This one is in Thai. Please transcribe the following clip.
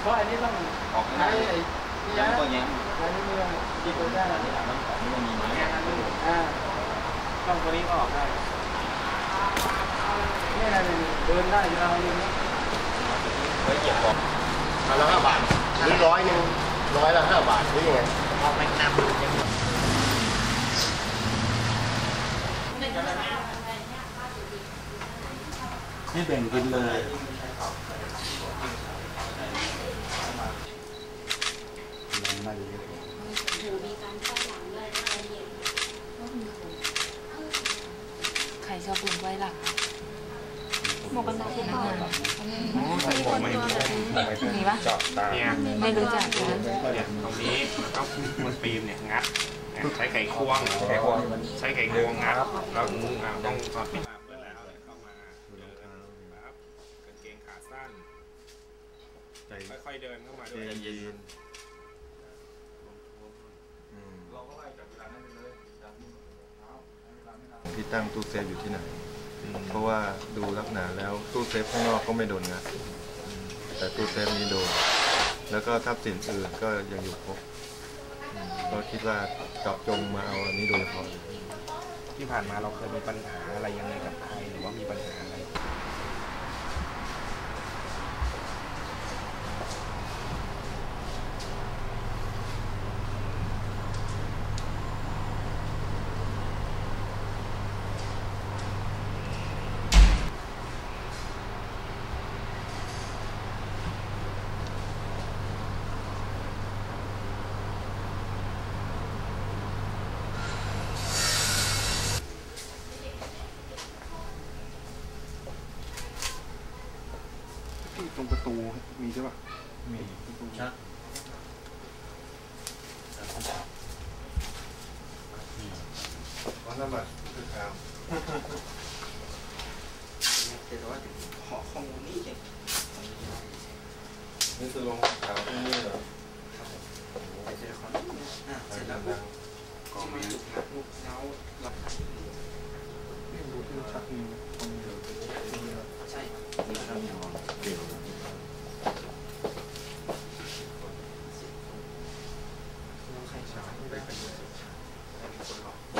เพราะอันนี้ต้องออกนะไอ้นี่นะตัวตอันนี้ไม่ต้องที่ตัได้อันนี้ต้องของนี่มันมีไหมอ่าต้องตัวนี้ก็ออกได้นี่อะไรเดินได้ยาวเลยนะไว้เก็บของมาละห้าบาทหรือร้อยหนึ่งร้อยละห้าบาทหรือยังไงเอาม่น้ำให้แบ่งกินเลย ใครชอบดูไว้หลังหมวกกันน็อกที่ไหนใส่ผมไม่มีมีปะเจาะตาเนี่ยไม่รู้จักนะเนี่ยตรงนี้แล้วก็มันปีมเนี่ยงัดเนี่ยใช้ไขควงใช้ควงใช้ไขควงงัดแล้วอ่าต้องถอดปิดเปิดแล้วเข้ามาเดินครับกางเกงขาสั้นใจค่อยๆเดินเข้ามาใจด้วยเย็น ที่ตั้งตู้เซฟอยู่ที่ไหน เพราะว่าดูลักษณะแล้วตู้เซฟข้างนอกก็ไม่โดนงัดแต่ตู้เซฟนี้โดน แล้วก็ทรัพย์สินอื่นก็ยังอยู่ครบอืมก็คิดว่าเจาะจงมาเอาอันนี้โดยเฉพาะที่ผ่านมาเราเคยมีปัญหาอะไรยังไงกับใครหรือว่ามีปัญหา ที่ตรงประตูมีใช่ป่ะ มีปชัวันนั้นแบบคือการเดี๋ยว่าถึอข้อมูลนี้เองนี่คือลงขาวที่นี่เหรอครับผล้งกลูกเงากเดูกน้เยใช่ครับ ชาไปเป็นคนหลอก